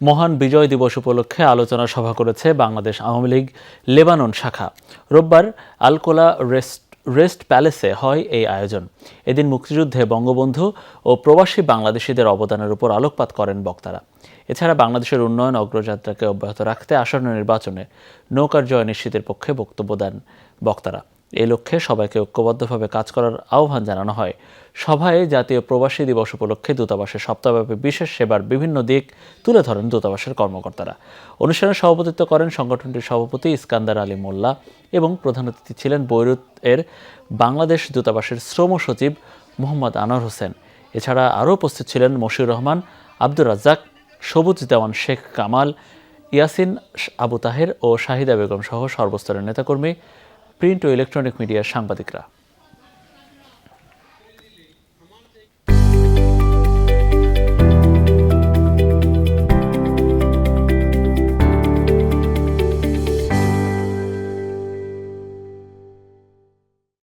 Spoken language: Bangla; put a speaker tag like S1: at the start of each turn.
S1: মহান বিজয় দিবস উপলক্ষে আলোচনা সভা করেছে বাংলাদেশ আওয়ামী লীগ লেবানন শাখা। রোববার আলকোলা রেস্ট রেস্ট প্যালেসে হয় এই আয়োজন। এদিন মুক্তিযুদ্ধে বঙ্গবন্ধু ও প্রবাসী বাংলাদেশিদের অবদানের উপর আলোকপাত করেন বক্তারা। এছাড়া বাংলাদেশের উন্নয়ন অগ্রযাত্রাকে অব্যাহত রাখতে আসন্ন নির্বাচনে নৌকার জয় নিশ্চিতের পক্ষে বক্তব্য দেন বক্তারা। এ লক্ষ্যে সবাইকে ঐক্যবদ্ধভাবে কাজ করার আহ্বান জানানো হয়। সভায় জাতীয় প্রবাসী দিবস উপলক্ষে দূতাবাসের সপ্তাহব্যাপী বিশেষ সেবার বিভিন্ন দিক তুলে ধরেন দূতাবাসের কর্মকর্তারা। অনুষ্ঠানে সভাপতিত্ব করেন সংগঠনটির সভাপতি ইস্কান্দার আলী মোল্লা এবং প্রধান অতিথি ছিলেন বৈরুত এর বাংলাদেশ দূতাবাসের শ্রম সচিব মোহাম্মদ আনোয়ার হোসেন। এছাড়া আরও উপস্থিত ছিলেন মশিউর রহমান, আব্দুর রাজ্জাক সবুজ দেওয়ান শেখ কামাল, ইয়াসিন আবু তাহের ও শাহিদা বেগম সহ সর্বস্তরের নেতাকর্মী প্রিন্ট ও ইলেকট্রনিক মিডিয়ার সাংবাদিকরা।